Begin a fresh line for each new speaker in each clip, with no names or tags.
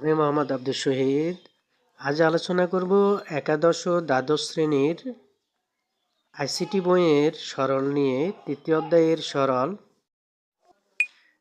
আমি মোহাম্মদ আব্দুল শহীদ। আজ আলোচনা করব একাদশ ও দ্বাদশ শ্রেণির আইসিটি বইয়ের সরল নিয়ে। তৃতীয় অধ্যায়ের সরল।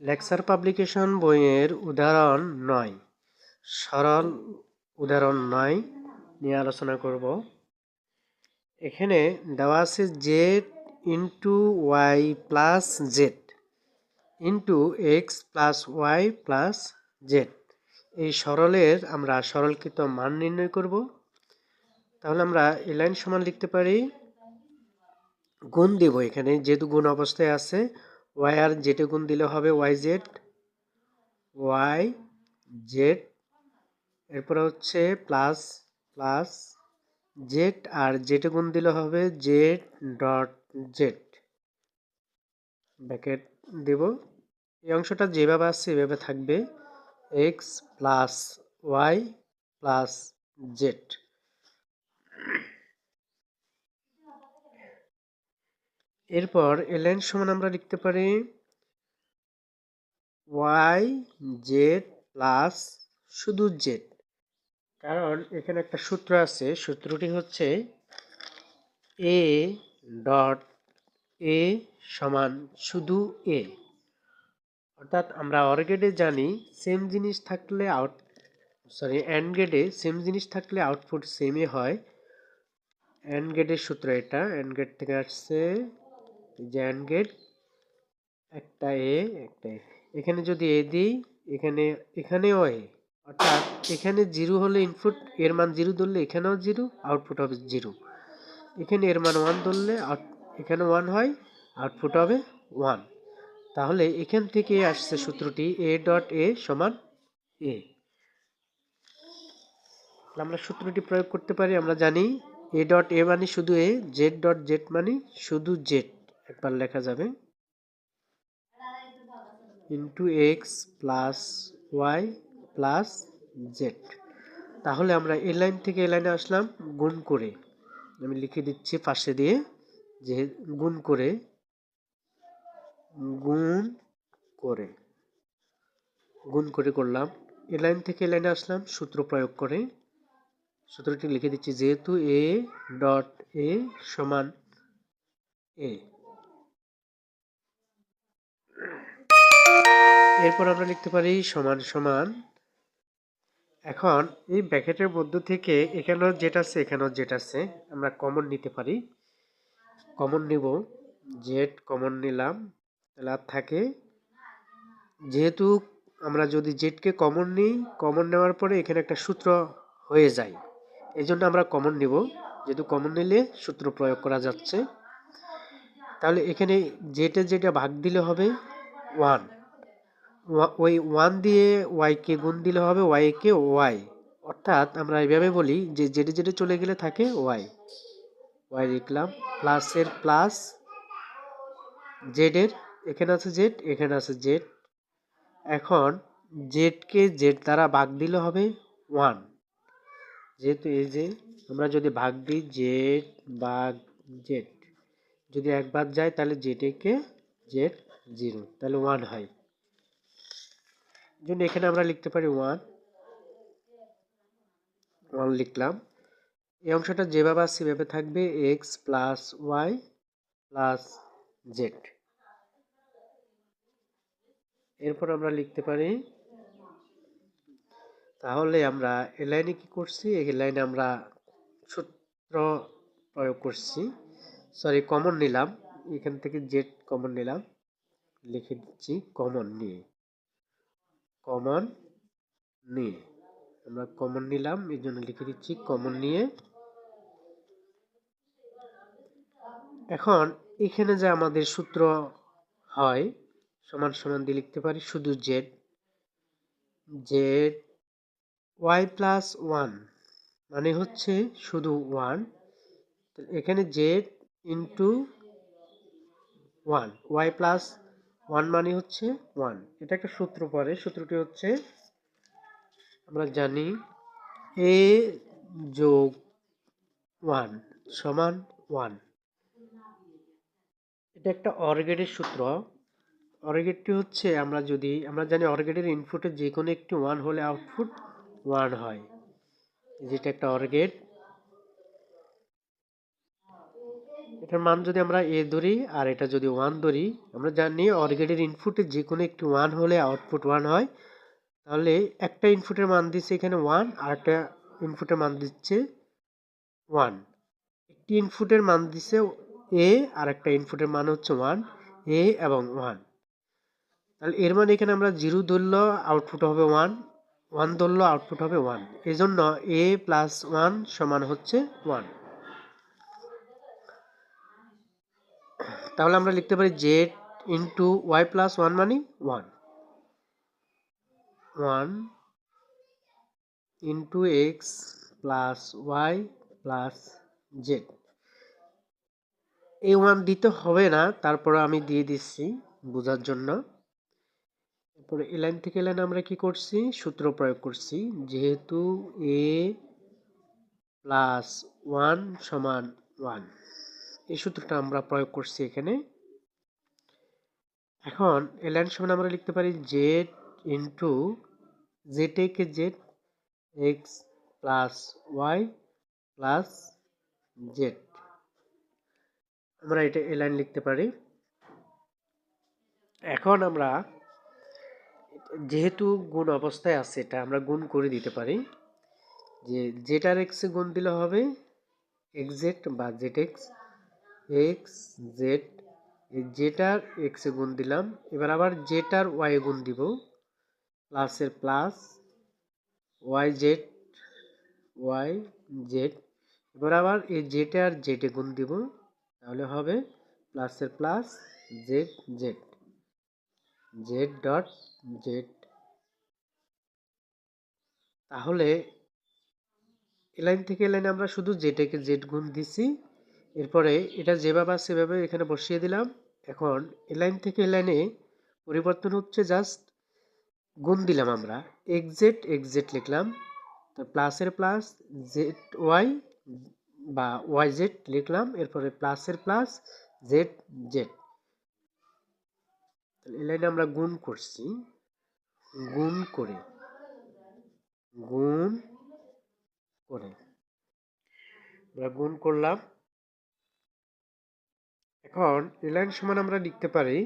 লেকচার পাবলিকেশন বইয়ের উদাহরণ নয়। সরল উদাহরণ নয় নিয়ে আলোচনা করব। এখানে দেওয়া আছে Z into Y plus Z into X plus Y plus Z এই সরলের আমরা সরলকৃত মান নির্ণয় করব। তাহলে আমরা এ লাইন সমান লিখতে পারি, গুণ দেব এখানে, যেহেতু গুণ অবস্থায় আছে ওয়াই আর জেটে গুণ দিলে হবে ওয়াই জেড ওয়াই জেড এরপরে হচ্ছে প্লাস প্লাস জেড আর জেটে গুণ দিলে হবে জেড ডট জেড ব্যাকেট দেব। এই অংশটা যেভাবে আসছে এভাবে থাকবে। X plus Y plus Z এরপর এলএন সমান আমরা লিখতে পারি ওয়াই জেড প্লাস শুধু জেড কারণ এখানে একটা সূত্র আছে, সূত্রটি হচ্ছে এ ডট এ সমান শুধু এ অর্থাৎ আমরা অর গেটে জানি সেম জিনিস থাকলে আউট সরি অ্যান্ড গেটে সেম জিনিস থাকলে আউটপুট সেমই হয়। অ্যান্ড গেটের সূত্র এটা। অ্যান্ড গেট থেকে আসছে যে অ্যান্ড গেট একটা এ একটা এখানে যদি এ দিই, এখানে, এখানেও এ অর্থাৎ এখানে জিরো হলে ইনপুট এর মান জিরো ধরলে এখানেও জিরো আউটপুট হবে জিরো। এখানে এর মান ওয়ান ধরলে আউট এখানে ওয়ান হয় আউটপুট হবে ওয়ান তাহলে এখান থেকে আসছে সূত্রটি এ ডট এ সমান এ আমরা সূত্রটি প্রয়োগ করতে পারি, আমরা জানি এ ডট এ মানে শুধু এ জেড ডট জেড মানে শুধু জেড একবার লেখা যাবে। Into X plus Y plus Z তাহলে আমরা এ লাইন থেকে এ লাইনে আসলাম, গুণ করে। আমি লিখে দিচ্ছি পাশে দিয়ে, যে গুণ করে গুণ করে। গুণ করে করলাম। এ লাইন থেকে এ লাইনে আসলাম, সূত্র প্রয়োগ করে। সূত্রটি লিখে দিচ্ছি, যেহেতু এ ডট এ সমান এ। এরপর আমরা লিখতে পারি সমান সমান। এখন এই ব্যাকেটের মধ্য থেকে এখানেও যেটা আছে, এখানেও যেটা আছে, আমরা কমন নিতে পারি। কমন নিব জেড কমন নিলাম। তাহলে আর থাকে? যেহেতু আমরা যদি জেডকে কমন নিই কমন নেওয়ার পরে এখানে একটা সূত্র হয়ে যায়। এই জন্য আমরা কমন নিব। যেহেতু কমন নিলে সূত্র প্রয়োগ করা যাচ্ছে। তাহলে এখানে জেটে যেটা ভাগ দিলে হবে ওয়ান ওই ওয়ান দিয়ে ওয়াইকে গুণ দিলে হবে ওয়াইকে ওয়াই অর্থাৎ আমরা এইভাবে বলি যে জেডে জেডে চলে গেলে থাকে ওয়াই ওয়াই লিখলাম। প্লাসের প্লাস জেডের এখানে আছে জেড এখানে আছে জেড এখন জেডকে জেড দ্বারা ভাগ দিলে হবে ওয়ান যেহেতু এই যে আমরা যদি ভাগ দিই জেড ভাগ জেড যদি একবার যায় তাহলে জেডেকে জেড জিরো তাহলে ওয়ান হয়। জন্য এখানে আমরা লিখতে পারি ওয়ান ওয়ান লিখলাম। এই অংশটা যেভাবে সেভাবে থাকবে X plus Y plus Z এরপর আমরা লিখতে পারি, তাহলে আমরা এ লাইনে কি করছি? এই লাইনে আমরা সূত্র প্রয়োগ করছি। সরি কমন নিলাম। এখান থেকে জেড কমন নিলাম। লিখে দিচ্ছি কমন নিয়ে। কমন নিয়ে। আমরা কমন নিলাম, এই জন্য লিখে দিচ্ছি কমন নিয়ে। এখন এখানে যে আমাদের সূত্র হয় সমান সমান দিয়ে লিখতে পারি, শুধু Z Z Y plus one মানে হচ্ছে শুধু ওয়ান এখানে Z into one Y plus one মানে হচ্ছে ওয়ান এটা একটা সূত্র পরে সূত্রটি হচ্ছে, আমরা জানি এ যোগ ওয়ান সমান ওয়ান এটা একটা অরগেটের সূত্র অরগেটটি হচ্ছে আমরা যদি, আমরা জানি অরগেটের ইনপুটে যে কোনো একটি ওয়ান হলে আউটপুট ওয়ান হয়। যেটা একটা অর গেট এটার মান যদি আমরা এ ধরি আর এটা যদি ওয়ান ধরি, আমরা জানি অর গেটের ইনপুটে যে কোনো একটি ওয়ান হলে আউটপুট ওয়ান হয়। তাহলে একটা ইনপুটের মান দিচ্ছে এখানে ওয়ান আর একটা ইনপুটের মান দিচ্ছে ওয়ান একটি ইনপুটের মান দিচ্ছে এ আর একটা ইনপুটের মান হচ্ছে ওয়ান এ এবং ওয়ান তাহলে এর মানে এখানে আমরা জিরো ধরলেও আউটপুট হবে ওয়ান ওয়ান ধরলেও আউটপুট হবে ওয়ান এই জন্য এ প্লাস ওয়ান সমান হচ্ছে ওয়ান তাহলে আমরা লিখতে পারি Z into Y plus one মানে one one into X plus Y plus Z এই ওয়ান দিতে হবে না, তারপরে আমি দিয়ে দিচ্ছি বোঝার জন্য। এরপরে এ লাইন থেকে লাইন আমরা কি করছি? সূত্র প্রয়োগ করছি। যেহেতু এ প্লাস ওয়ান সমান ওয়ান এই সূত্রটা আমরা প্রয়োগ করছি এখানে। এখন এ লাইন সমান আমরা লিখতে পারি জেড ইন্টু জেড একে Z X plus Y plus Z আমরা এটা এ লাইন লিখতে পারি। এখন আমরা যেহেতু গুণ অবস্থায় আছে, এটা আমরা গুণ করে দিতে পারি। যে জেটার এক্সে গুণ দিলে হবে এক্সজেড বা জেড এক্স এক্স জেড জেটার এক্সে গুণ দিলাম, এবার আবার জেটার ওয়াই গুণ দিব প্লাসের plus Y Z Y Z এবার আবার এই জেটার জেডে গুণ দিব, তাহলে হবে প্লাসের plus Z Z Z dot Z তাহলে এলাইন থেকে এলাইনে আমরা শুধু জেটাকে জেড গুণ দিছি। এরপরে এটা যেভাবে সেভাবে এখানে বসিয়ে দিলাম। এখন এলাইন থেকে এলাইনে পরিবর্তন হচ্ছে জাস্ট গুণ দিলাম আমরা। এক্সেট এক্সেট লিখলাম। তো প্লাসের প্লাস জেড ওয়াই বা ওয়াই জেড লিখলাম। এরপরে প্লাসের প্লাস জেড জেড এই লাইনে আমরা গুণ করছি। গুণ করে গুণ করে। আমরা গুণ করলাম। এখন এই লাইন সমান আমরা লিখতে পারি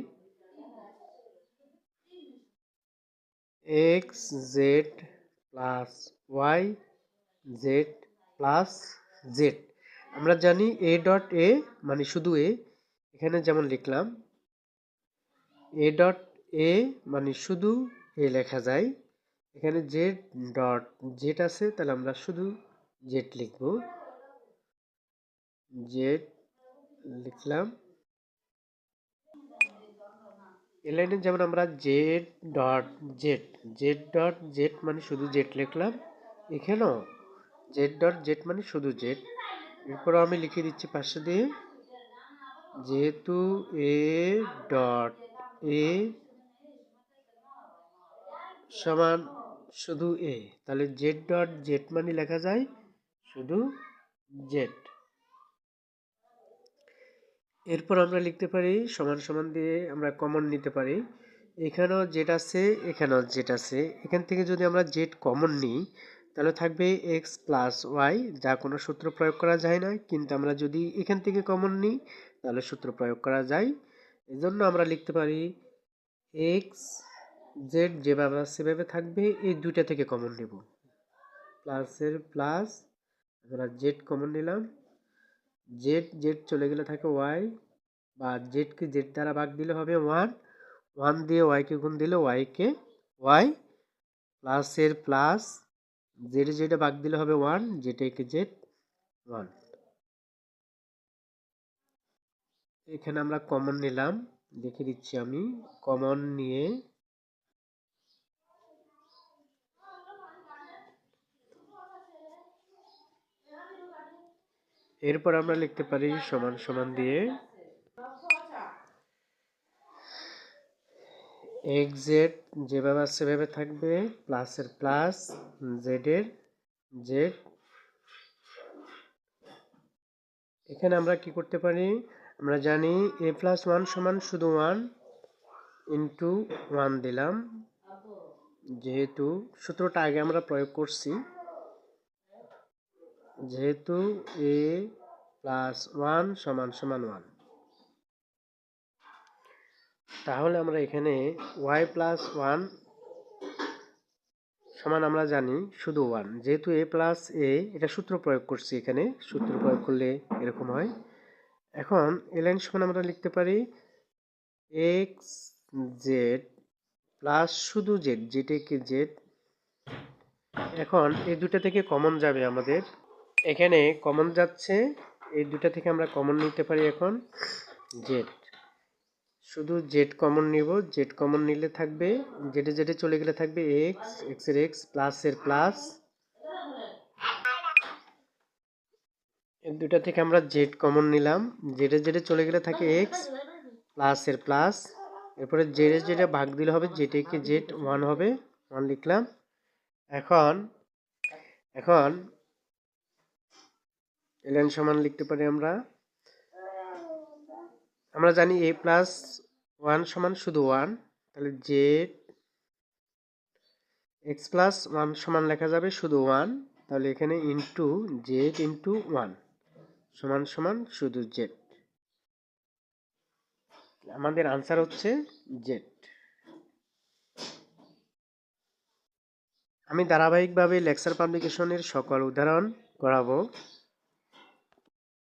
X Z plus Y Z plus Z আমরা জানি এ ডট এ মানে শুধু এ এখানে যেমন লিখলাম এ ডট এ মানে শুধু এ লেখা যায়। এখানে জেড ডট জেড আছে, তাহলে আমরা শুধু জেড লিখব। জেড লিখলাম। এ লাইনে যেমন আমরা Z dot Z Z dot Z মানে শুধু জেড লিখলাম। এখানেও জেড ডট জেড মানে শুধু জেড এরপরও আমি লিখে দিচ্ছি পাশে দিয়ে। যেহেতু এ ডট এ সমান শুধু এ। তাহলে জেড ডট জেড মানে লেখা যায় শুধু জেড এরপর আমরা লিখতে পারি সমান সমান দিয়ে আমরা কমন নিতে পারি। এখানেও জেড আছে, এখানেও জেড আছে। এখান থেকে যদি আমরা জেড কমন নিই, তাহলে থাকবে এক্স প্লাস ওয়াই যা কোনো সূত্র প্রয়োগ করা যায় না। কিন্তু আমরা যদি এখান থেকে কমন নিই, তাহলে সূত্র প্রয়োগ করা যায় এজন্য আমরা লিখতে পারি এক্স জেড যেভাবে সেভাবে থাকবে, এই দুইটা থেকে কমন নেব। প্লাসের প্লাস আমরা জেড কমন নিলাম। জেড জেড চলে গেলে থাকে ওয়াই বা জেডকে জেড দ্বারা ভাগ দিলে হবে ওয়ান ওয়ান দিয়ে ওয়াইকে গুণ দিলে ওয়াইকে ওয়াই প্লাসের প্লাস জেডে জেডে ভাগ দিলে হবে ওয়ান জেডে কে জেড ওয়ান এখানে আমরা কমন নিলাম। দেখে দিচ্ছি আমি। কমন নিয়ে এরপর আমরা লিখতে পারি সমান সমান দিয়ে এক্স জেড যেভাবে সেভাবে থাকবে প্লাসের প্লাস জেডের জেড এখানে আমরা কি করতে পারি? আমরা জানি এ প্লাস ওয়ান সমান শুধু ওয়ান ইন্টু ওয়ান দিলাম। যেহেতু সূত্রটা আগে আমরা প্রয়োগ করছি। যেহেতু এ প্লাস ওয়ান সমান সমান ওয়ান তাহলে আমরা এখানে ওয়াই প্লাস ওয়ান সমান আমরা জানি শুধু ওয়ান যেহেতু এ প্লাস এ এটা সূত্র প্রয়োগ করছি এখানে। সূত্র প্রয়োগ করলে এরকম হয়। এখন এ লাইন সমান আমরা লিখতে পারি এক্স জেড প্লাস শুধু জেড যেটাকে জেড এখন এই দুটা থেকে কমন যাবে আমাদের। এখানে কমন যাচ্ছে, এই দুটা থেকে আমরা কমন নিতে পারি এখন জেড শুধু জেড কমন নিব জেড কমন নিলে থাকবে জেডে জেডে চলে গেলে থাকবে এক্স এক্সের এক্স প্লাস এর প্লাস দুটা থেকে আমরা জেড কমন নিলাম। জেডে জেডে চলে গেলে থাকে এক্স প্লাস এর প্লাস এরপরে জেডে জেডে ভাগ দিলে হবে জেডে জেড ওয়ান হবে। ওয়ান লিখলাম। এখন এখন এলএন সমান লিখতে পারি আমরা। আমরা জানি এ প্লাস ওয়ান সমান শুধু ওয়ান তাহলে জেড এক্স প্লাস ওয়ান সমান লেখা যাবে শুধু ওয়ান তাহলে এখানে ইন্টু জেড ইন্টু ওয়ান সমান সমান শুধু জেড আমাদের আনসার হচ্ছে জেড আমি ধারাবাহিকভাবে লেকচার পাবলিকেশনের সকল উদাহরণ করাবো।